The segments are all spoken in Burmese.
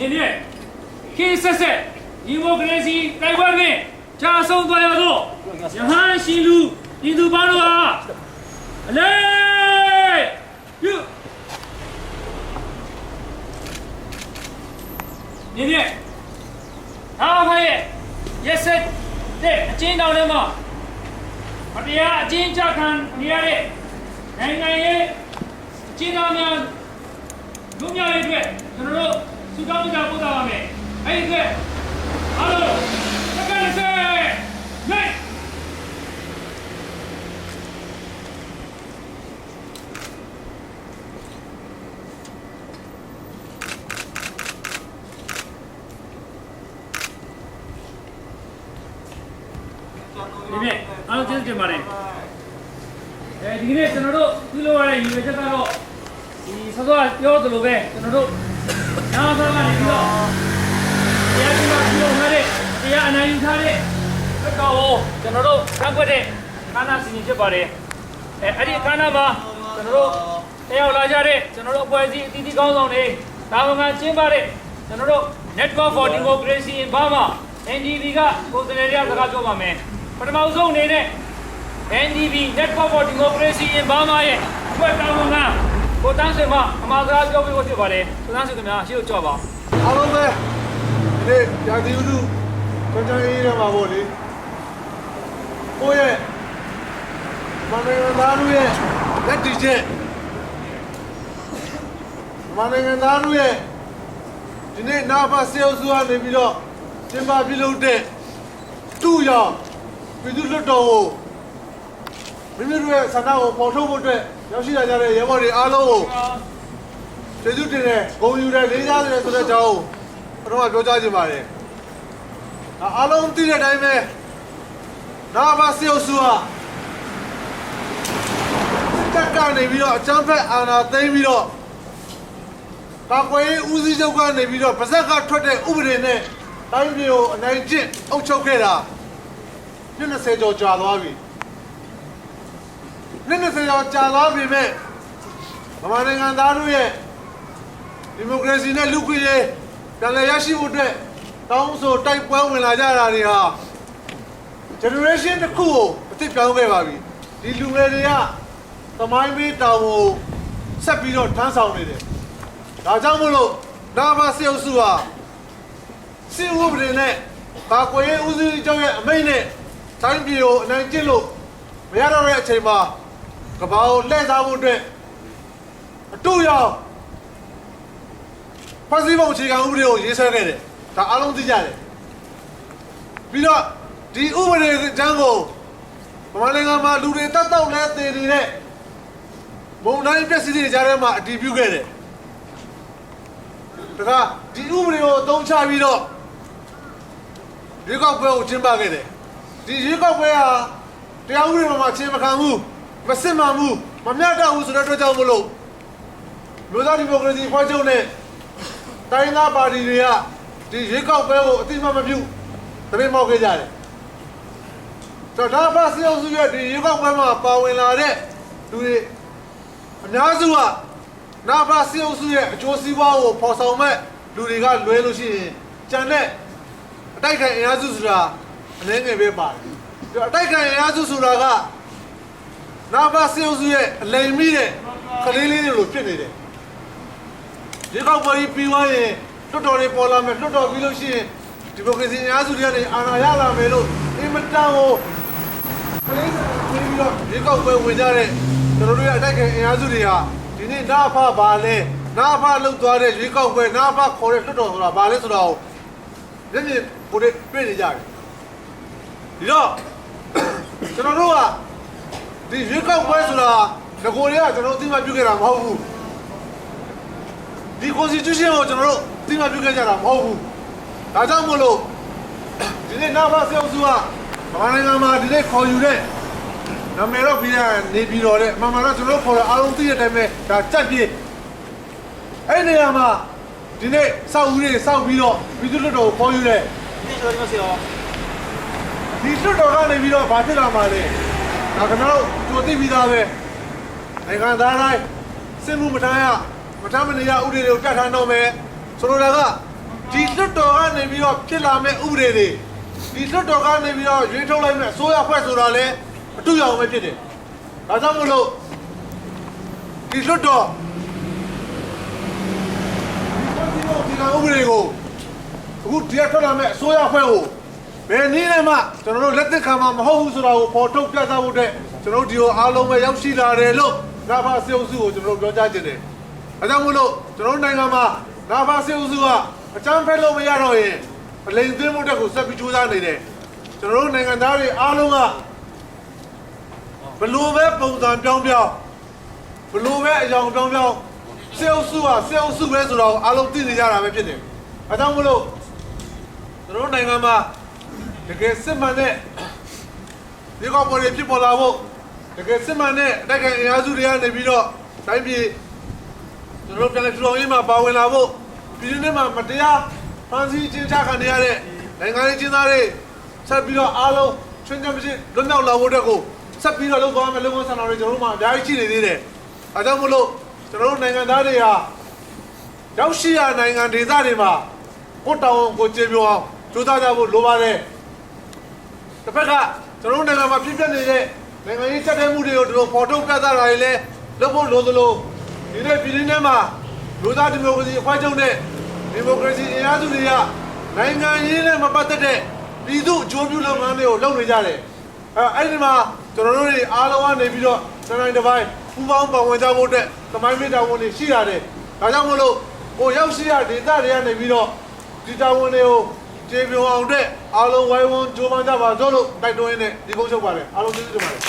ဒီနေ့ခေတ်ဆက်ဆက်ဒီမိုကရေစီတိုက်ပွဲတွင်ချာဆုံးသွားရသောယဟန်ရှင်လူပြည်သူပေါင်းတို့ဟာအလေပြုဒီနေ့အားဖရဲ့ရက်စက်တဲ့အချင်းတောင်ထဲမှာမတရားအချင်းချခံနေရတဲ့နိုင်ငံရေးအချင်းသားများလူမျိုးရေးအတွက်ကျွန်တော်တို့ စုတောင်းကြပို့တာပါမယ်အဲ့ဒီအတွက်အားလုံးတက္ကသိုလ်စေနိုင်ဒီနေ့အားလုံးကျေးဇူးတင်ပါတယ်အဲဒီနေ့ကျွန်တော်တို့ န်တော်တို့နာမတော်ကနေပြီးတော့တရားစီမံပြုလုပ်ရတဲ့တရားအနိုင်ယူထားတဲ့ဘက်တော်ကိုကျွန်တော်တို့ကန့်ကွက်တဲ့ခန္ဓာစီရင်ဖြစ်ပါတယ်အဲအဲ့ဒီခန္ဓာမှာကျွန်တော်တို့တရားလာကြတဲ့ကျွန်တော်တို့အဖွဲ့အစည်းအသီးသီးကောင်းဆောင်တွေတာဝန်ခံကျင်းပတဲ့ကျွန်တော်တို့ Network for Democracy in Burma NDB ကကိုယ်စားလှယ်တွေကစကားပြောပါမယ်ပထမဆုံးအနေနဲ့ NDB Network for Democracy in Burma ရဲ့အဖွဲ့တာဝန်ခံ ကိုတန်းစင်မအမှားစကားပြောပြဖို့ဖြစ်ပါတယ်ကိုတန်းစင်ခင်ဗျာရှေ့ကိုကြောက်ပါအားလုံးပဲဒီနေ့ရာသီဥတုချွန်ချွန်ရေးရမှာပေါ့လေကိုယ့်ရဲ့မန္တလေးသားတို့ရဲ့လက်တီချက်မန္တလေးသားတို့ရဲ့ဒီနေ့နာဖဆေးအုပ်စုကနေပြီးတော့ကျင်းပပြုလုပ်တဲ့သူ့ရောင်ပြည်သူ့လွတ်တော်ကိုမိမိတို့ရဲ့ဆန္ဒကိုပေါ်ထုတ်ဖို့အတွက် ရောက်ရှိလာကြတဲ့ရဲဘော်တွေအားလုံးကိုကျေးဇူးတင်တယ်ဂုဏ်ယူတယ်လေးစားတယ်ဆိုတဲ့အကြောင်းကိုကျွန်တော်ကပြောကြားချင်ပါတယ်ဒါအားလုံးသိတဲ့အတိုင်းပဲနာဘာစီအိုဆူဟာတက်ကနေပြီးတော့အချမ်းဖက်အာဏာသိမ်းပြီးတော့ကာကွယ်ရေးဦးစီးချုပ်ကနေပြီးတော့ဗဇက်ကထွက်တဲ့ဥပဒေနဲ့တိုင်းပြည်ကိုအနိုင်ကျင့်အုပ်ချုပ်ခဲ့တာနှစ်20ကျော်ကြာသွားပြီ နှစ်20ကျော်ကြာသွားပြီမဲ့ဗမာနိုင်ငံသားတို့ရဲ့ဒီမိုကရေစီနဲ့လူ့ခွင့်ရေးပြန်လည်ရရှိဖို့အတွက်တောင်းဆိုတိုက်ပွဲဝင်လာကြတာတွေဟာ generation တစ်ခုကိုအသစ်ပြောင်းခဲ့ပါပြီဒီလူငယ်တွေကသမိုင်းပေးတောင်းကိုဆက်ပြီးတော့ထမ်းဆောင်နေတယ်ဒါကြောင့်မို့လို့နာဘာစေအုပ်စုဟာစီဝဘတွေနဲ့ဘာကွေးဦးစီးချုပ်ရဲ့အမိန့်နဲ့တိုင်းပြည်ကိုအနိုင်ကျင့်လို့မရတော့တဲ့အချိန်မှာ ကဘာကိုလှည့်စားဖို့အတွက်အတူရောက်ဖွဲ့စည်းပုံအခြေခံဥပဒေကိုရေးဆွဲခဲ့တယ်ဒါအားလုံးသိကြတယ်ပြီးတော့ဒီဥပဒေကျမ်းကိုဗမာနိုင်ငံမှာလူတွေတတ်တော့လဲတည်နေတဲ့ဘုံတိုင်းပြည့်စည်တွေကြားထဲမှာအတည်ပြုခဲ့တယ်ဒါကဒီဥပဒေကိုအသုံးချပြီးတော့ရွေးကောက်ပွဲကိုကျင်းပခဲ့တယ်ဒီရွေးကောက်ပွဲဟာတရားဥပဒေမှာချင်းမခံဘူး မစစ်မှန်ဘူးမမျှတဘူးဆိုတဲ့အတွက်ကြောင့်မလို့လူသားဒီမိုကရေစီဖွဲ့ချုပ်နဲ့တိုင်းသားပါတီတွေကဒီရွေးကောက်ပွဲကိုအတိအမှတ်မပြုတပိတ်မောက်ခဲ့ကြတယ်။ဆိုတော့ဒါပါစီအောင်စုရဲ့ဒီရွေးကောက်ပွဲမှာပါဝင်လာတဲ့လူတွေအများစုကနာပါစီအောင်စုရဲ့အကျိုးစီးပွားကိုဖော်ဆောင်မဲ့လူတွေကလွဲလို့ရှိရင်ကြံတဲ့အတိုက်ခိုင်အင်အားစုဆိုတာအနည်းငယ်ပဲပါတယ်။ဒီအတိုက်ခိုင်အင်အားစုဆိုတာက နာပါစီအောင်စုရဲ့အလိမ်မိတဲ့ကလေးလေးတွေလိုဖြစ်နေတယ်။ဒီကောက်ပွဲကြီးပြီးသွားရင်လွတ်တော်တွေပေါ်လာမယ်လွတ်တော်ပြီးလို့ရှိရင်ဒီမိုကရေစီအများစုတွေကနေအာဏာရလာမယ်လို့အင်မတန်ကိုကလေးစားပြီးပြီးတော့ဒီကောက်ပွဲဝင်ကြတဲ့ကျွန်တော်တို့ရဲ့အတိုက်ခံအင်အားစုတွေဟာဒီနေ့နာဖပါလဲနာဖလုတ်သွားတဲ့ရွေးကောက်ပွဲနာဖခေါ်တဲ့လွတ်တော်ဆိုတာဘာလဲဆိုတော့မျက်မြင်ကိုယ်တွေ့နေကြတယ်ဒီတော့ကျွန်တော်တို့က ဒီရွေးကောက်ပွဲဆိုတာငကိုတွေကကျွန်တော်တို့အသိမှပြုခဲ့တာမဟုတ်ဘူးဒီ constitution ကိုကျွန်တော်တို့သိမှပြုခဲ့ကြတာမဟုတ်ဘူး။ဒါကြောင့်မို့လို့ဒီနေ့နာဖတ်စေအုပ်စုကဗမာနိုင်ငံမှာဒီနေ့ခေါ်ယူတဲ့နာမည်တော့ပြီးရနေပြီးတော့တဲ့အမှန်မှန်တော့ကျွန်တော်ခေါ်ရအားလုံးသိတဲ့အတိုင်းပဲဒါကြက်ပြေးအဲ့နေရာမှာဒီနေ့စောက်ဦးတွေစောက်ပြီးတော့ပြည်သူ့လွှတ်တော်ကိုခေါ်ယူတယ်ဒီလိုမျိုးစီရောဒီလွှတ်တော်ကနေပြီးတော့ဘာဖြစ်လာမှာလဲ ဒါကျွန်တော်တို့သိပြီးသားပဲနိုင်ငံသားတိုင်းစစ်မှုမထမ်းရမထမ်းမနေရဥပဒေတွေကိုပြဋ္ဌာန်းတော့မယ်ဆိုလိုတာကဒီလွှတ်တော်ကနေပြီးတော့ဖြစ်လာမဲ့ဥပဒေတွေဒီလွှတ်တော်ကနေပြီးတော့ရွေးထုတ်လိုက်မဲ့အစိုးရဖွဲ့ဆိုတာလဲအတူရအောင်ပဲဖြစ်တယ်ဒါကြောင့်မို့လို့ဒီလွှတ်တော်ဒီကောင်ဥပဒေကိုအခုဒီကထွက်လာမဲ့အစိုးရဖွဲ့ကို ဘယ်နည်းနဲ့မှကျွန်တော်တို့လက်သက်ခံမှာမဟုတ်ဘူးဆိုတာကိုပေါ်ထုတ်ပြသဖို့အတွက်ကျွန်တော်တို့ဒီကိုအားလုံးပဲရောက်ရှိလာတယ်လို့နာဖာစေအုပ်စုကိုကျွန်တော်တို့ပြောကြားခြင်းတယ်။အဲကြောင့်မို့လို့ကျွန်တော်တို့နိုင်ငံမှာနာဖာစေအုပ်စုကအကြမ်းဖက်လို့မရတော့ရင်အလိန်သွင်းမှုတက်ကိုဆက်ပြီးကြိုးစားနေတယ်။ကျွန်တော်တို့နိုင်ငံသားတွေအားလုံးကဘလို့ပဲပုံစံပြောင်းပြောင်းဘလို့ပဲအယောင်ပြောင်းပြောင်းစေအုပ်စုကစေအုပ်စုပဲဆိုတော့အားလုံးသိနေကြတာပဲဖြစ်တယ်။အဲကြောင့်မို့လို့ကျွန်တော်တို့နိုင်ငံမှာ တကယ်စစ်မှန်တဲ့ဒီကောင်ပေါ်တွေဖြစ်ပေါ်လာဖို့တကယ်စစ်မှန်တဲ့အတိုက်ခံအင်အားစုတွေကနေပြီးတော့တိုင်းပြည်ကျွန်တော်တို့ပြန်လည်ထူထောင်ရေးမှာပါဝင်လာဖို့ပြည်တွင်းမှာမတရားဖန်ဆီးချင်းချခံနေရတဲ့နိုင်ငံရေးချင်းသားတွေဆက်ပြီးတော့အားလုံးချွင်းချမ်းမရှိလွတ်မြောက်လာဖို့အတွက်ကိုဆက်ပြီးတော့လုပ်သွားမယ်လုပ်ငန်းဆောင်တာတွေကျွန်တော်တို့မှာအများကြီးရှိနေသေးတယ်။အဲကြောင့်မို့လို့ကျွန်တော်တို့နိုင်ငံသားတွေဟာရောက်ရှိရနိုင်ငံဒေသတွေမှာကိုယ်တောင်းကိုကျေပြောအောင်ကြိုးစားကြဖို့လိုပါတယ်။ တစ်ဖက်ကကျွန်တော်တို့နိုင်ငံမှာဖြစ်ပျက်နေတဲ့နိုင်ငံရေးချက်တဲမှုတွေကိုတို့ပေါ်ထုတ်ပြသတာတွေလည်းလုပ်ဖို့လိုသလိုဒီနေ့ပြည်တွင်းထဲမှာလူသားဒီမိုကရေစီအဖွဲ့ချုပ်နဲ့ဒီမိုကရေစီအင်အားစုတွေကနိုင်ငံရေးနဲ့မပတ်သက်တဲ့ပြည်သူ့အကျိုးပြုလုပ်ငန်းတွေကိုလုပ်နေကြတယ်အဲအဲ့ဒီမှာကျွန်တော်တို့တွေအားလုံးကနေပြီးတော့နိုင်ငံတစ်ပိုင်းပူးပေါင်းပါဝင်ကြဖို့အတွက်သမိုင်းမေတ္တာဝန်တွေရှိရတယ်ဒါကြောင့်မို့လို့ဟိုရောက်ရှိရဒေသတွေကနေပြီးတော့ဒီတာဝန်တွေကို ကျေပြွန်အောင်တဲ့အားလုံးဝိုင်းဝန်းကြိုးပမ်းကြပါစို့လို့တိုက်တွန်းရင်းနဲ့ဒီကုန်းချုပ်ပါတယ်အားလုံးကျေးဇူးတင်ပါတယ်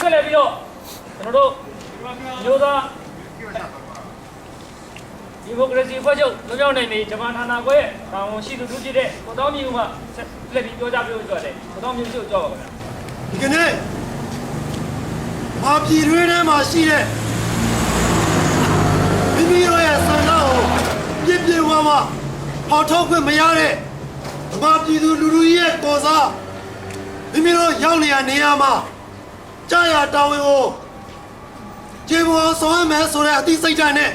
ဆက်လက်ပြီးတော့ကျွန်တော်တို့မျိုးသားဒီမိုကရေစီဖွဲ့ချုပ်လွန်မြောက်နိုင်နေဂျပန်ဌာနခွဲတာဝန်ရှိသူတို့ဖြစ်တဲ့ကိုတော်မျိုးကဆက်လက်ပြီးပြောကြပြောကြတယ်ကိုတော်မျိုးကိုကြောက်ပါခင်ဗျာဒီကနေ့မာပြည်တွင်းထဲမှာရှိတဲ့မိမိတို့ရဲ့ဆန္ဒကို ပြည့်ပြည့်ဝဝဖော်ထုတ်ခွင့်မရတဲ့မာပြည်သူလူထုရဲ့ပေါ်စားမိမိတို့ရောက်နေရနေရာမှာကြာရတာဝန်ကိုကျေပေါ်ဆောင်ရမယ်ဆိုတဲ့အသိစိတ်ဓာတ်နဲ့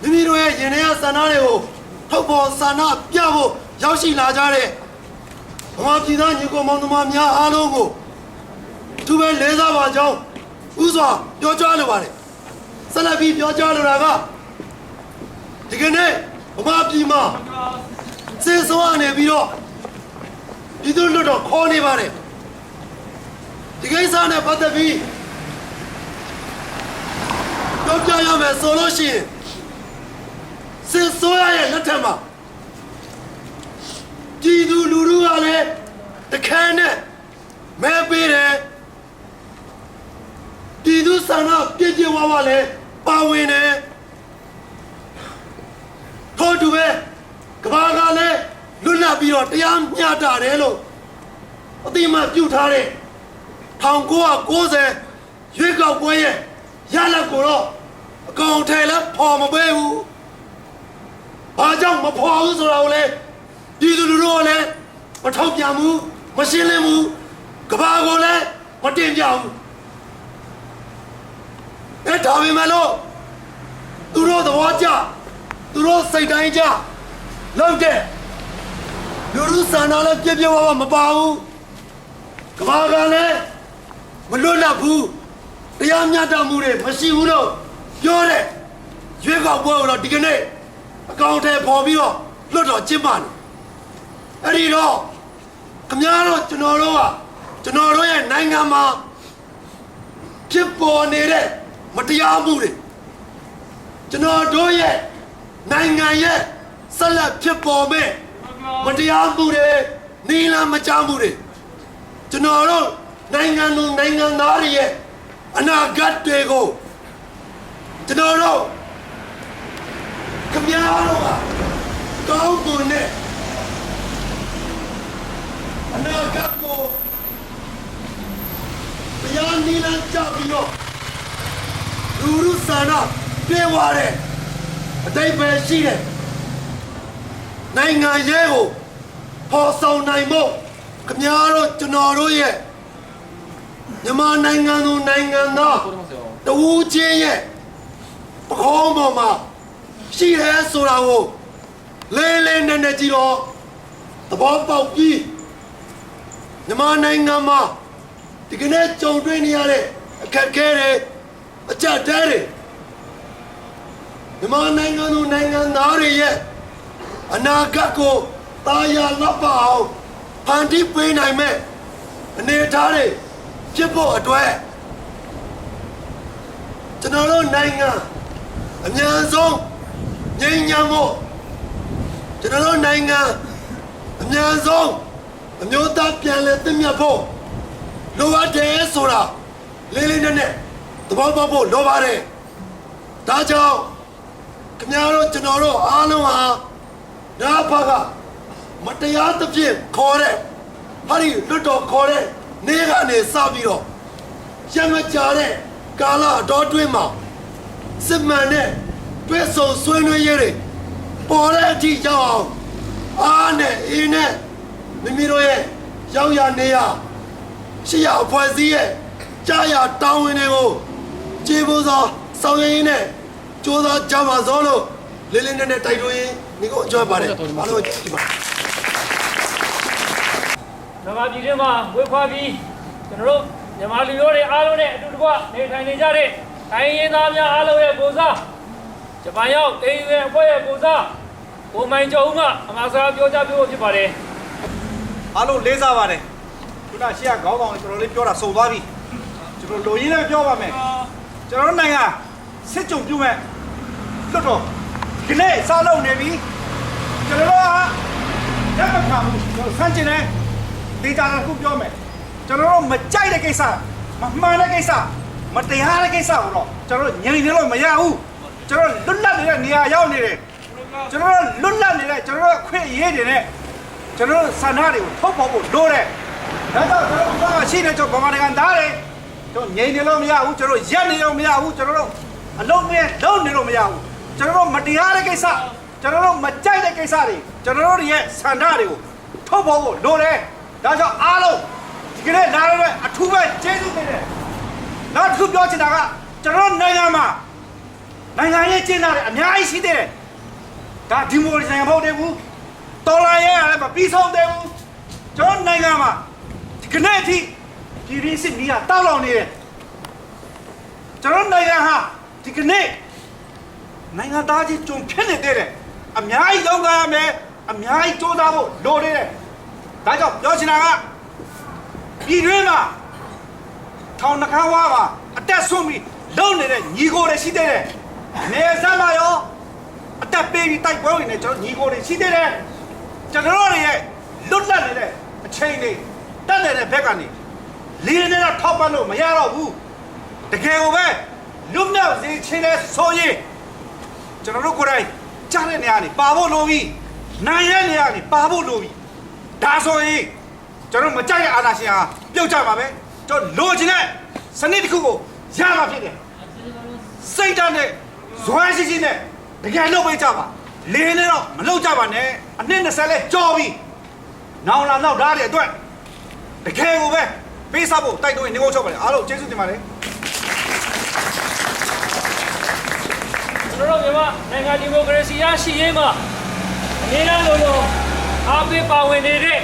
မိမိတို့ရဲ့ရင်ထဲကဆန္ဒတွေကိုထုတ်ပေါ်ဆန္ဒပြဖို့ရောက်ရှိလာကြတဲ့ဗမာပြည်သားညီကိုမောင်နှမများအားလုံးကိုသူပဲလဲစားပါကြောင်းဥစွာပြောကြားလိုပါတယ်ဆက်လက်ပြီးပြောကြားလိုတာက ဒီကနေ့ဗမာပြည်မှာစေစိုးအနေပြီးတော့ပြည်သူ့လွတ်တော်ခေါ်နေပါတယ်ဒီကိစ္စနဲ့ပတ်သက်ပြီးပြောပြရမယ်ဆိုလို့ရှိရင်စေစိုးရရဲ့လက်ထက်မှာပြည်သူလူထုကလည်းတခါနဲ့မဲပေးတယ်ပြည်သူဆန္ဒပြည့်ပြည့်ဝဝလည်းပါဝင်တယ် ထို့တူပဲကဘာကလည်းလွတ်လပ်ပြီးတော့တရားမျှတတယ်လို့အတိအမတ်ပြုထားတဲ့1990ရွေးကောက်ပွဲရဲ့ရလဒ်ကိုတော့အကောင်ထဲလည်းဖော်မပေးဘူး။ဘာကြောင့်မဖော်ဘူးဆိုတာကိုလည်းပြည်သူလူထုကလည်းမထောက်ပြန်ဘူးမရှင်းလင်းဘူးကဘာကိုလည်းမတင်ပြဘူးအဲဒါပေမဲ့လို့သူတို့သဘောကျ သူတို့စိတ်တိုင်းကျလောက်တဲ့လူလူဆန္ဒလည်းပြည့်ပြည့်ဝဝမပါဘူးကဘာကလည်းမလွတ်လပ်ဘူးတရားမျှတမှုတွေမရှိဘူးလို့ပြောတဲ့ရွေးကောက်ပွဲကိုတော့ဒီကနေ့အကောင့်ထဲပေါ်ပြီးတော့လွတ်တော်ကျင်းပတယ်အဲ့ဒီတော့ခမများတို့ကျွန်တော်တို့ကကျွန်တော်တို့ရဲ့နိုင်ငံမှာဖြစ်ပေါ်နေတဲ့မတရားမှုတွေကျွန်တော်တို့ရဲ့ နိုင်ငံရဲ့ဆက်လက်ဖြစ်ပေါ်မဲ့မတရားမှုတွေနီလာမချမှုတွေကျွန်တော်တို့နိုင်ငံလူနိုင်ငံသားတွေရဲ့အနာဂတ်တွေကိုကျွန်တော်တို့ခမရတို့ကကောင်းကွန်နဲ့အနာဂတ်ကိုတရားနီလန်းကြပြီးတော့လူလူဆန္ဒပြေဝတဲ့ အတိတ်ပဲရှိတယ်နိုင်ငံရေးကိုပေါ်ဆောင်နိုင်ဖို့ခမည်းတော်ကျွန်တော်တို့ရဲ့မြန်မာနိုင်ငံသူနိုင်ငံသားတဝူးချင်းရဲ့ပခေါင်းပေါ်မှာရှိတယ်ဆိုတာကိုလေးလေးနက်နက်ကြည့်တော့သဘောပေါက်ပြီးမြန်မာနိုင်ငံမှာဒီကနေ့ကြုံတွေ့နေရတဲ့အခက်အခဲတွေအကြက်တဲတွေ မြန်မာနိုင်ငံသူနိုင်ငံသားတွေရဲ့အနာဂတ်ကိုတာယာလောက်ပါအောင်ဖန်တီးပေးနိုင်မဲ့အနေအထားတွေဖြစ်ဖို့အတွက်ကျွန်တော်တို့နိုင်ငံအများဆုံးငြိမ်းချမ်းဖို့ကျွန်တော်တို့နိုင်ငံအများဆုံးအမျိုးသားပြန်လည်သင့်မြတ်ဖို့လိုအပ်တယ်ဆိုတာလေးလေးနက်နက်သဘောပေါက်ဖို့လိုပါတယ်ဒါကြောင့် ခင်ဗျားတို့ကျွန်တော်တို့အားလုံးဟာဒါဘကမတရားသဖြင့်ခေါ်တဲ့ဟာဒီလွတ်တော်ခေါ်တဲ့နေ့ကနေစပြီးတော့ရမကြတဲ့ကာလအတော်တွင်းမှာစစ်မှန်တဲ့တွဲဆုံဆွေးနွေးရေးတွေပေါ်တဲ့အထိရောက်အောင်အားနဲ့အင်းနဲ့မိမိတို့ရဲ့ရောက်ရနေရရှိရအဖွဲ့အစည်းရဲ့ကြားရတောင်းဝင်တွေကိုခြေပေါ်စွာဆောင်ရွက်ရင်းနဲ့ ကြိုးစားကြပါစောလို့လေးလေးနက်နက်တိုက်တွန်းရင်းဒီကိုအကျွမ်းပါတယ်အားလုံးဒီပါမြန်မာပြည်ထဲမှာဝေခွာပြီးကျွန်တော်တို့မြန်မာလူမျိုးတွေအားလုံးနဲ့အတူတကွနေထိုင်နေကြတဲ့တိုင်းရင်းသားများအားလုံးရဲ့ကိုစားဂျပန်ရောက်အေးရဲ့အဖွဲ့ရဲ့ကိုစားကိုမိုင်ကျော်ဦးကအမှားစကားပြောကြပြဖို့ဖြစ်ပါတယ်အားလုံးလေးစားပါတယ်ခုနရှေ့ကခေါင်းဆောင်ကျွန်တော်လေးပြောတာစုံသွားပြီကျွန်တော်လိုရင်းနဲ့ပြောပါမယ်ကျွန်တော်တို့နိုင်ငံစစ်ကြုံပြုမဲ့ လွတ်တော်ဒီနေ့စားလုံးနေပြီကျွန်တော်တို့ဟာလက်မခံဘူးကျွန်တော်ဆန့်ကျင်တယ်ဒေတာတစ်ခုပြောမယ်ကျွန်တော်တို့မကြိုက်တဲ့ကိစ္စမမှန်တဲ့ကိစ္စမတရားတဲ့ကိစ္စကိုတော့ကျွန်တော်တို့ညင်နေလို့မရဘူးကျွန်တော်လွတ်လပ်နေတဲ့နေရာရောက်နေတယ်ကျွန်တော်တို့လွတ်လပ်နေတဲ့ကျွန်တော်တို့အခွင့်အရေးတွေနဲ့ကျွန်တော်တို့ဆန္ဒတွေကိုထုတ်ဖော်ဖို့လိုတယ်။ဒါကြောင့်ကျွန်တော်တို့ကရှိနေကျွန်တော်ဗမာနိုင်ငံသားတွေကျွန်တော်ငြိမ်နေလို့မရဘူးကျွန်တော်ရက်နေလို့မရဘူးကျွန်တော်တို့အလုံးနဲ့လုံးနေလို့မရဘူး ကျွန်တော်တို့မတရားတဲ့ကိစ္စကျွန်တော်တို့မကြိုက်တဲ့ကိစ္စတွေကျွန်တော်တို့ရဲ့ဆန္ဒတွေကိုထုတ်ဖော်ဖို့လိုတယ်။ဒါကြောင့်အားလုံးဒီကနေ့လာရတဲ့အထူးပဲကျေးဇူးတင်တယ်။နောက်တစ်ခုပြောချင်တာကကျွန်တော်တို့နိုင်ငံမှာနိုင်ငံရေးကျင်းတာတွေအများကြီးရှိသေးတယ်။ဒါဒီမိုကရေစီနိုင်ငံမဟုတ်သေးဘူး။တော်လာရဲရတယ်မပြီးဆုံးသေးဘူးကျွန်တော်နိုင်ငံမှာဒီကနေ့အထိပြည်ရင်းစစ်မီးကတောက်လောင်နေတယ်ကျွန်တော်နိုင်ငံဟာဒီကနေ့ နိုင်ငံသားချင်းကြုံဖြစ်နေသေးတယ်အများကြီးလောက်ကြရမယ်အများကြီးစူးစမ်းဖို့လိုနေတယ်ဒါကြောင့်ပြောချင်တာကပြည်တွင်းမှာထောင်နှခမ်းဝါမှာအတက်ဆွန့်ပြီးလုံနေတဲ့ညီကိုတွေရှိသေးတယ်နေဆက်မှာရောအတက်ပေးပြီးတိုက်ပွဲဝင်နေကျွန်တော်ညီကိုတွေရှိသေးတယ်ကျွန်တော်တို့ရဲ့လွတ်လပ်နေတဲ့အချိန်တွေတက်နေတဲ့ဘက်ကနေလေးနဲ့တော့ထောက်ပံ့လို့မရတော့ဘူးတကယ်ကိုပဲလွတ်မြောက်စေချင်တဲ့ဆိုရင် ကျွန်တော်တို့ကိုယ်တိုင်ကြားတဲ့နေရာနေပါဖို့လိုပြီနိုင်တဲ့နေရာနေပါဖို့လိုပြီဒါဆိုရင်ကျွန်တော်မကြိုက်တဲ့အာဏာရှင်ဟာပြုတ်ကြပါပဲကျွန်တော်လိုချင်တဲ့စနစ်တစ်ခုကိုရမှာဖြစ်တယ်စိတ်ဓာတ်နဲ့ဇွမ်းရှိရှိနဲ့တကယ်လုပ်ပေးကြပါလင်းနဲ့တော့မလုပ်ကြပါနဲ့အနှစ်20လဲကြော်ပြီနောင်လာနောက်ဓာတ်တွေအတွက်တကယ်ကိုပဲပေးစားဖို့တိုက်တွန်းနေကုန်ချုပ်ပါလေအားလုံးကျေးဇူးတင်ပါတယ် ကျွန်တော်တို့မြန်မာနိုင်ငံဒီမိုကရေစီရရှိရေးမှာအနည်းငယ်လိုလိုအားပေးပါဝင်နေတဲ့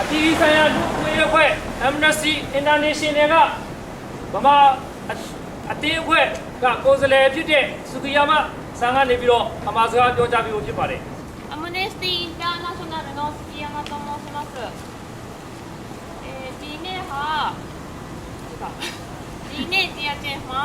အပြည်ပြည်ဆိုင်ရာလူ့အခွင့်အရေးအဖွဲ့ Amnesty International ကဗမာအတင်းအဖွဲ့ကကိုယ်စားလှယ်ဖြစ်တဲ့စုကီယာမဆန်ကနေပြီးတော့အမှားစကားပြောကြားပြီးလို့ဖြစ်ပါတယ် アムネスティインターナショナルの杉山と申します。えー、ဒီနေ့ဟာဒီကဒီနေ့တရားချင်းမှာ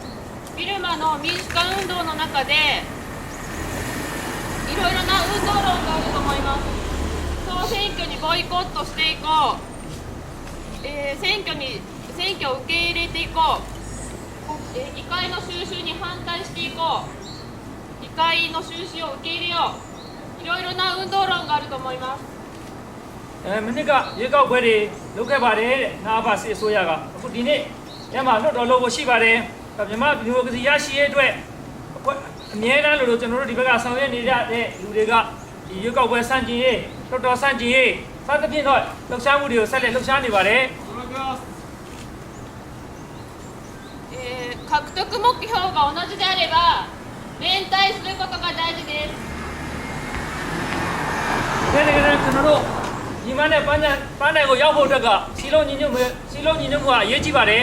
ビルマの民主化運動の中でいろいろな運動論があると思います総選挙にボイコットしていこう、えー選挙に選挙を受け入れていこう、えー議会の収集に反対していこう議会の収集を受け入れよういろいろな運動論があると思います အဲမနစ်ကရေကောက်ပွဲတွေလုပ်ခဲ့ပါတယ်တဲ့နာဘာစီအစိုးရကအခုဒီနေ့ညမှာလွတ်တော်လို့ရှိပါတယ် မြန်မာဒီမိုကရေစီရရှိရေးအတွက်အဖွဲ့အမြဲတမ်းလို့လို့ကျွန်တော်တို့ဒီဘက်ကဆောင်ရွက်နေကြတဲ့လူတွေကဒီရေကောက်ပွဲစန့်ကျင်ရေးလွတ်တော်စန့်ကျင်ရေးစသဖြင့်တော့လှုပ်ရှားမှုတွေကိုဆက်လက်လှုပ်ရှားနေပါတယ် えー獲得目標が同じであれば連帯することが大事です ဒီနေ့ကကျွန်တော်တို့ဒီမနဲ့ပန်းပန်းနိုင်ကိုရောက်ဖို့အတွက်ကစီလုံးညီညွတ်မှုစီလုံးညီညွတ်မှုကအရေးကြီးပါတယ်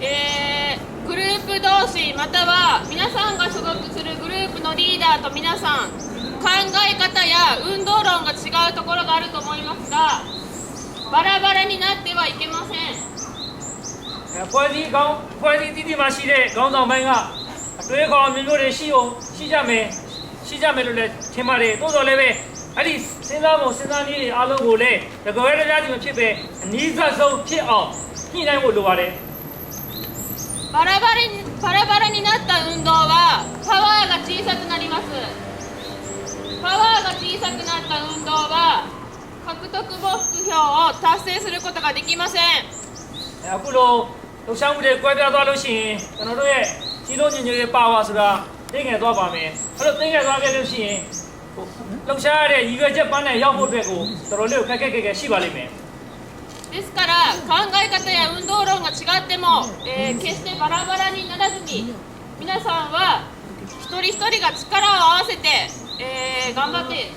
えーグループ同士または皆さんが所属するグループのリーダーと皆さん考え方や運動論が違うところがあると思いますがバラバラになってはいけません အဲဖွဲ့စည်းကောင်းဖွဲ့စည်းတည်တည်မှရှိတဲ့ခေါင်းဆောင်ပိုင်းကအတွေးခေါ်မျိုးမျိုးတွေရှိအောင်ရှိကြမယ်ရှိကြမယ်လို့လည်းထင်ပါတယ်တိုးတော်လည်းပဲအဲ့ဒီစဉ်းစားပုံစဉ်းစားနည်းတွေအားလုံးကိုလည်းတကယ်တည်းတည်းမဖြစ်ပဲအနည်းဆုံးဖြစ်အောင်ညှိနှိုင်းဖို့လိုပါတယ် バラバラにバラバラになった運動はパワーが小さくなりますパワーが小さくなった運動は獲得目標を達成することができません အခုလိုလှုပ်ရှားမှုတွေကွဲပြားသွားလို့ရှိရင်ကျွန်တော်တို့ရဲ့စီလုံးညီညွတ်ရေးပါဝါဆိုတာသိငယ်သွားပါမယ်အဲ့လိုသိငယ်သွားခဲ့လို့ရှိရင်ဟိုလှုပ်ရှားရတဲ့ရည်ရွယ်ချက်ပန်းနဲ့ရောက်ဖို့အတွက်ကိုတော်တော်လေးကိုခက်ခက်ခဲခဲရှိပါလိမ့်မယ် ですから考え方や運動論が違っても、えー決してバラバラにならずに皆さんは一人一人が力を合わせて、えー頑張って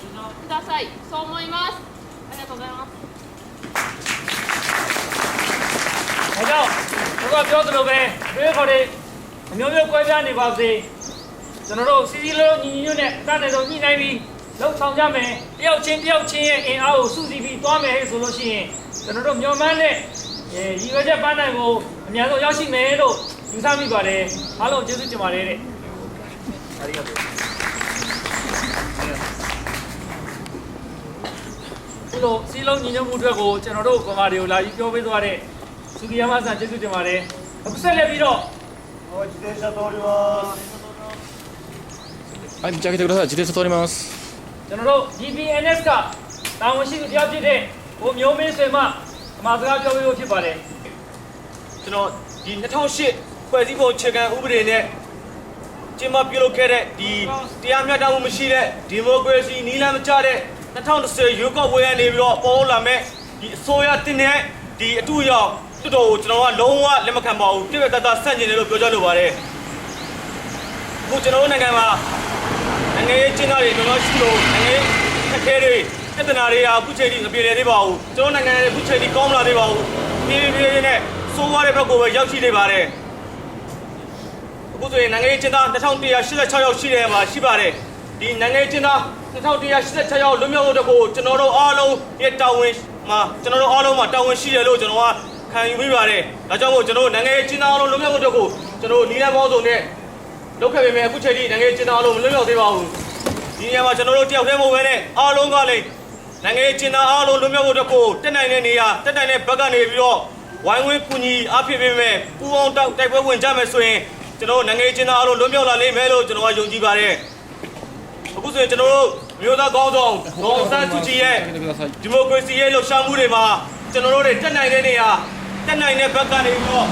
くださいそう思いますありがとうございます ဒါကြောင့်ကျွန်တော်ပြောသလိုပဲတွေးခေါ်တွေအမျိုးမျိုးကွဲပြားနေပါစေကျွန်တော်တို့စီစီလုံးညီညွတ်နဲ့တတ်တယ်ဆုံးညှိနှိုင်းပြီးလှုပ်ဆောင်ကြမယ်တယောက်ချင်းတယောက်ချင်းရဲ့အင်အားကိုစုစည်းပြီးသွားမယ်ဆိုလို့ရှိရင် ကျွန်တော်တို့မျှော်မှန်းတဲ့အဲရည်ရွယ်ချက်ပန်းနိုင်ကိုအများဆုံးရောက်ရှိမယ်လို့ယူဆမိပါတယ်အားလုံးကျေးဇူးတင်ပါတယ်တဲ့ありがとうဒီလိုစီလုံးညီညွတ်မှုအတွက်ကိုကျွန်တော်တို့ကွန်မာတွေကိုလာပြီးပြောပေးသွားတဲ့စုကီယာမဆန်ကျေးဇူးတင်ပါတယ်အခုဆက်လက်ပြီးတော့ ဟော自転車通りますはい、道開けてください。自転車通ります。 ကျွန်တော်တို့ DPNS ကတာဝန်ရှိသူတယောက်ဖြစ်တဲ့ ဟိုမျိုးမင်းဆွေမှအမှာစကားပြောပေးဖို့ဖြစ်ပါတယ်ကျွန်တော်ဒီ2008ဖွဲ့စည်းပုံအခြေခံဥပဒေနဲ့ကျင်းပပြုလုပ်ခဲ့တဲ့ဒီတရားမျှတမှုမရှိတဲ့ဒီမိုကရေစီနီးလမ်းမကျတဲ့2010ရွေးကောက်ပွဲကနေပြီးတော့ပေါ်လာမဲ့ဒီအစိုးရတင်တဲ့ဒီအတူရောက်တော်တော်ကိုကျွန်တော်ကလုံးဝလက်မခံပါဘူးပြည့်ပြည့်သားသားဆန့်ကျင်တယ်လို့ပြောကြလိုပါတယ်အခုကျွန်တော်တို့နိုင်ငံမှာနိုင်ငံရေးကျင်းသားတွေတော်တော်ရှိလို့နိုင်ငံရေးခက်ခဲတွေ ပြဿနာတွေဟာအခုချိန်ထိမပြေလည်သေးပါဘူးကျွန်တော်နိုင်ငံရဲ့အခုချိန်ထိကောင်းမလာသေးပါဘူးပြေးပြေးပြေးနဲ့စိုးသွားတဲ့ဘက်ကိုပဲရောက်ရှိနေပါတယ်အခုဆိုရင်နိုင်ငံရေးကျင်းသား2186ယောက်ရှိတယ်မှာရှိပါတယ်ဒီနိုင်ငံရေးကျင်းသား2186ယောက်လွတ်မြောက်ဖို့တကူကျွန်တော်တို့အားလုံးရဲ့တာဝန်မှာကျွန်တော်တို့အားလုံးမှာတာဝန်ရှိတယ်လို့ကျွန်တော်ကခံယူမိပါတယ်ဒါကြောင့်မို့ကျွန်တော်တို့နိုင်ငံရေးကျင်းသားအားလုံးလွတ်မြောက်ဖို့တကူကျွန်တော်တို့နီးလန်းပေါင်းစုံနဲ့လုပ်ခဲ့ပေမဲ့အခုချိန်ထိနိုင်ငံရေးကျင်းသားအားလုံးမလွတ်မြောက်သေးပါဘူးဒီနေရာမှာကျွန်တော်တို့တယောက်တည်းမဟုတ်ဘဲနဲ့အားလုံးကလည်း နိုင်ငံရေးကျင်းသားအားလုံးလွတ်မြောက်ဖို့အတွက်ကိုတက်နိုင်တဲ့နေရာတက်နိုင်တဲ့ဘက်ကနေပြီးတော့ဝိုင်းဝန်းကူညီအားဖြည့်ပေးမယ်ပူအောင်တောက်တိုက်ပွဲဝင်ကြမယ်ဆိုရင်ကျွန်တော်နိုင်ငံရေးကျင်းသားအားလုံးလွတ်မြောက်လာလိမ့်မယ်လို့ကျွန်တော်ကယုံကြည်ပါတယ်အခုဆိုရင်ကျွန်တော်တို့မျိုးသားကောင်းဆောင်ဒေါ်ဆန်းစုကြည်ရဲ့ဒီမိုကရေစီရဲ့လှုပ်ရှားမှုတွေမှာကျွန်တော်တို့တွေတက်နိုင်တဲ့နေရာတက်နိုင်တဲ့ဘက်ကနေပြီးတော့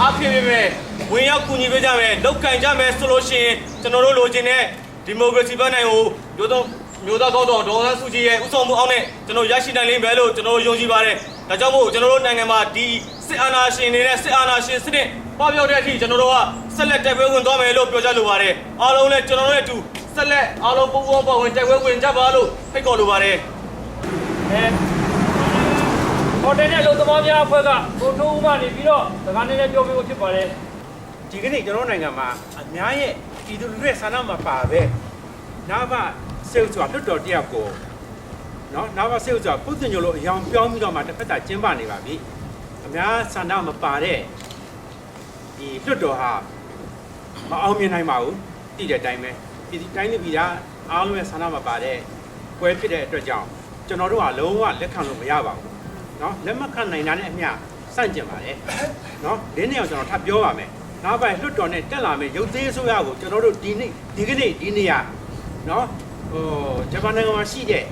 အားဖြည့်ပေးမယ်ဝင်ရောက်ကူညီပေးကြမယ်လောက်ကန်ကြမယ်ဆိုလို့ရှိရင်ကျွန်တော်တို့လိုချင်တဲ့ဒီမိုကရေစီဘက်နိုင်ကိုရိုးသော မျိုးသားကောင်းဆောင်ဒေါ်အောင်ဆန်းစုကြည်ရဲ့ဥဆောင်မှုအောက်နဲ့ကျွန်တော်ရရှိနိုင်လိမ့်မယ်လို့ကျွန်တော်ယုံကြည်ပါတယ်ဒါကြောင့်မို့ကျွန်တော်တို့နိုင်ငံမှာဒီစစ်အာဏာရှင်နေတဲ့စစ်အာဏာရှင်စနစ်ပေါပြောက်တဲ့အထိကျွန်တော်တို့ကဆက်လက်တက်ပွဲဝင်သွားမယ်လို့ပြောကြားလိုပါတယ်အားလုံးလည်းကျွန်တော်တို့ရဲ့အတူဆက်လက်အားလုံးပုံပုံပေါ်ဝင်တက်ပွဲဝင်ကြပါလို့ဖိတ်ခေါ်လိုပါတယ်အဲဟိုတယ်နဲ့လုံသမားများအဖွဲ့ကကိုထိုးဦးမှနေပြီးတော့စကားနည်းနည်းပြောပြဖို့ဖြစ်ပါတယ်ဒီကနေ့ကျွန်တော်နိုင်ငံမှာအများရဲ့ပြည်သူလူထုရဲ့ဆန္ဒမှာပါပဲနာဘ စေဥစွာလွတ်တော်တယောက်ကိုနော်နာဘစေဥစွာပုသင်ညိုလို့အယောင်ပြောင်းပြီးတော့မှတစ်ဖက်သာကျင်းပနေပါပြီအများဆန္ဒမပါတဲ့ဒီလွတ်တော်ဟာမအောင်မြင်နိုင်ပါဘူးတည်တဲ့အတိုင်းပဲဒီတိုင်းလူပြည်သားအားလုံးရဲ့ဆန္ဒမပါတဲ့ပွဲဖြစ်တဲ့အတွက်ကြောင့်ကျွန်တော်တို့ကလုံးဝလက်ခံလို့မရပါဘူးနော်လက်မခံနိုင်တာနဲ့အမျှစန့်ကျင်ပါတယ်နော်ဒီနေ့အောင်ကျွန်တော်ထပ်ပြောပါမယ်နောက်ပိုင်းလွတ်တော်နဲ့တက်လာမယ်ရုပ်သေးဆိုရကိုကျွန်တော်တို့ဒီနေ့ဒီကနေ့ဒီနေ့ရနော် ဟိုဂျပန်နိုင်ငံမှာရှိတဲ့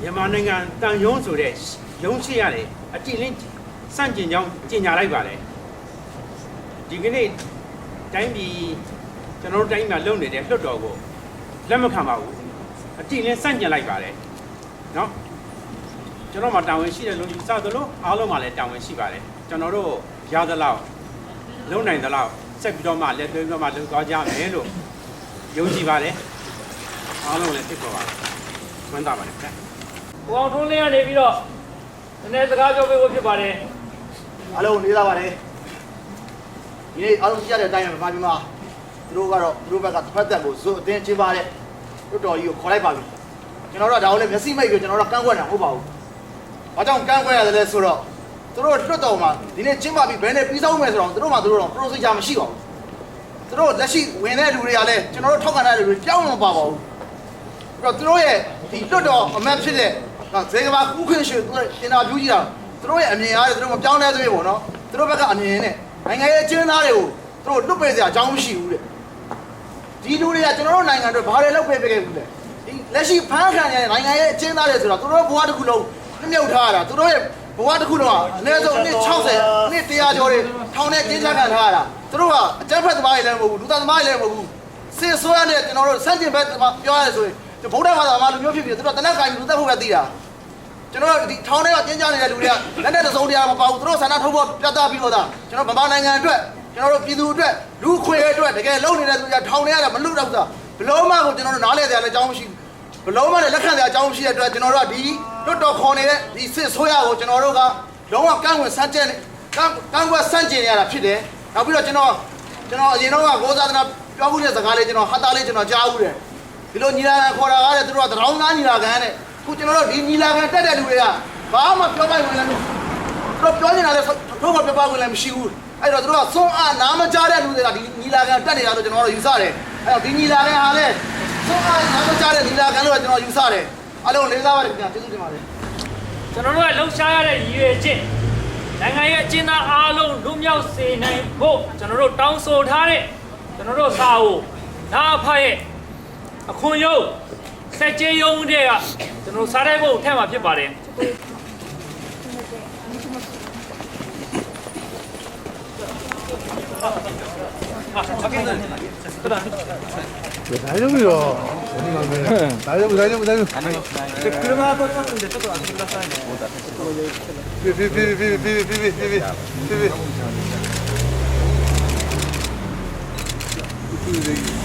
မြန်မာနိုင်ငံတန်ယုံဆိုတဲ့ရုံးရှိရတယ်အတိအလင်းစန့်ကျင်ကြောင်းကြီးညာလိုက်ပါလေဒီကနေ့တိုင်းပြည်ကျွန်တော်တို့တိုင်းမှာလုပ်နေတဲ့လွတ်တော်ကိုလက်မခံပါဘူးအတိအလင်းစန့်ကျင်လိုက်ပါလေနော်ကျွန်တော်မှတာဝန်ရှိတယ်လို့ယူဆသလိုအားလုံးမှလည်းတာဝန်ရှိပါတယ်ကျွန်တော်တို့ရသလောက်လုံနိုင်သလောက်ဆက်ပြီးတော့မှလက်သွင်းပြီးတော့မှလုံသွားကြမယ်လို့ယုံကြည်ပါတယ် အားလုံးလည်းသိပေါ်ပါတယ်ဝန်တာပါတယ်ခင်ဗျကိုအောင်ထွန်းလင်းကနေပြီးတော့နည်းနည်းစကားပြောပြဖို့ဖြစ်ပါတယ်အားလုံးလေးစားပါတယ်ဒီနေ့အားလုံးကြည့်ရတဲ့အတိုင်းပဲမြန်မာပြည်မှာသူတို့ကတော့သူတို့ဘက်ကတစ်ဖက်သက်ကိုဇွတ်အတင်းချင်းပါတဲ့လွတ်တော်ကြီးကိုခေါ်လိုက်ပါပြီကျွန်တော်တို့ကဒါကိုလည်းမျက်စိမိတ်ပြီးကျွန်တော်တို့ကကန့်ကွက်တာမဟုတ်ပါဘူးဘာကြောင့်ကန့်ကွက်ရတယ်လဲဆိုတော့သူတို့လွတ်တော်မှာဒီနေ့ချင်းပါပြီးဘယ်နဲ့ပြီးဆုံးမယ်ဆိုတော့သူတို့မှသူတို့တော့ procedure မရှိပါဘူးသူတို့လက်ရှိဝင်တဲ့လူတွေကလည်းကျွန်တော်တို့ထောက်ခံတဲ့လူတွေကြောက်မပါပါဘူးအဲ့ တော့သူတို့ရဲ့ဒီလွတ်တော်အမတ်ဖြစ်တဲ့ဇေကဘာကူးခွင့်ရှိသူတို့အင်တာဗျူးကြည့်တာသူတို့ရဲ့အမြင်အားတွေသူတို့မပြောင်းလဲသေးဘူးပေါ့နော်သူတို့ဘက်ကအမြင်နဲ့နိုင်ငံရဲ့အကျဉ်းသားတွေကိုသူတို့လွတ်ပေးစရာအကြောင်းမရှိဘူးတဲ့ဒီလူတွေကကျွန်တော်တို့နိုင်ငံအတွက်ဘာတွေလုပ်ပေးပေးခဲ့ဘူးလဲဒီလက်ရှိဖမ်းခံရတဲ့နိုင်ငံရဲ့အကျဉ်းသားတွေဆိုတော့သူတို့ဘဝတစ်ခုလုံးမြုပ်ထားရတာသူတို့ရဲ့ဘဝတစ်ခုလုံးကအနည်းဆုံးနှစ်60နှစ်100ကျော်တွေထောင်ထဲတင်းချခံထားရတာသူတို့ကအကြမ်းဖက်သမားတွေလည်းမဟုတ်ဘူးလူသားသမားတွေလည်းမဟုတ်ဘူးစစ်ဆွဲနဲ့ကျွန်တော်တို့စန့်ကျင်ဘက်ပြောရဆိုရင် ဗုဒ္ဓဘာသာမှာလူမျိုးဖြစ်ဖြစ်သူတို့တနက်ကင်လူသက်ဖို့ပဲသိတာကျွန်တော်တို့ဒီထောင်ထဲကတင်းကြနေတဲ့လူတွေကလက်နဲ့သုံးတရားမပါဘူးသူတို့ဆန္ဒထုတ်ဖို့ပြသပြီးတော့တာကျွန်တော်ဗမာနိုင်ငံအတွက်ကျွန်တော်တို့ပြည်သူအတွက်လူခွေအတွက်တကယ်လုံနေတဲ့သူတွေကထောင်ထဲကမလွတ်တော့တာဘလုံးမကိုကျွန်တော်တို့နားလဲစရာလည်းအကြောင်းမရှိဘူးဘလုံးမနဲ့လက်ခံတဲ့အကြောင်းရှိတဲ့အတွက်ကျွန်တော်တို့ကဒီလွတ်တော်ခေါ်နေတဲ့ဒီစစ်ဆိုးရကိုကျွန်တော်တို့ကလုံးဝကန့်ကွက်ဆန့်ကျင်ကန့်ကန့်ကွက်ဆန့်ကျင်ရတာဖြစ်တယ်။နောက်ပြီးတော့ကျွန်တော်ကျွန်တော်အရင်တော့ကကိုးစားသနာပြောမှုတဲ့စကားလေးကျွန်တော်ဟာတာလေးကျွန်တော်ကြားဘူးတယ်။ ဒီလိုညီလာခံခေါ်တာကားတဲ့သူတို့ကတရောင်းသားညီလာခံတဲ့ခုကျွန်တော်တို့ဒီညီလာခံတက်တဲ့လူတွေကဘာမှပြောပိုင်ဝင်လည်းသူတို့ပြောနေတာလည်းထုတ်ဖို့ပြောပိုင်ဝင်လည်းမရှိဘူး။အဲ့တော့သူတို့ကစွန့်အားနားမကြားတဲ့လူတွေကဒီညီလာခံတက်နေတာလို့ကျွန်တော်တို့ယူဆတယ်။အဲ့တော့ဒီညီလာခံဟာလည်းဆုံးအားနာမကြတဲ့ဒီလာကန်လို့ကျွန်တော်ယူဆတယ်အလုံးလေးစားပါတယ်ခင်ဗျာကျေးဇူးတင်ပါတယ်ကျွန်တော်တို့ကလှုပ်ရှားရတဲ့ရည်ရွယ်ချက်နိုင်ငံရဲ့အကျဉ်းသားအားလုံးလွတ်မြောက်စေနိုင်ဖို့ကျွန်တော်တို့တောင်းဆိုထားတဲ့ကျွန်တော်တို့စာအုပ်နာအဖရဲ့အ ခွန်ရုံးစက်ကြေးရုံးတွေကကျွန်တော်စားတဲ့ဘုတ်ထည့်မှာဖြစ်ပါတယ် 大丈夫よ大丈夫大丈夫大丈夫車が通るんでちょっと開けてくださいねピピピピピピピピピピピピそれベルチに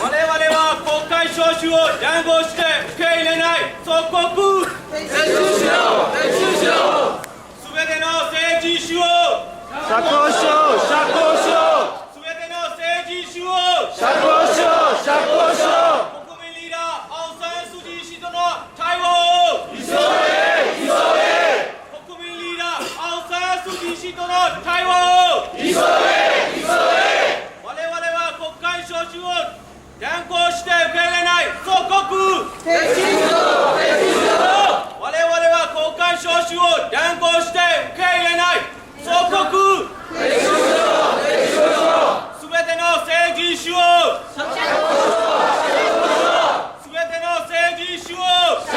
我々は国会召集を乱暴して受け入れない。祖国撤収しろ。撤収しろ全ての政治主を。釈放しろ。我々は公開招集を断行して受け入れない。祖国鉄すべての成人種をしすべての成人種をし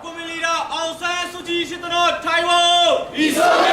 国民リアンサスジーとの対話を急げ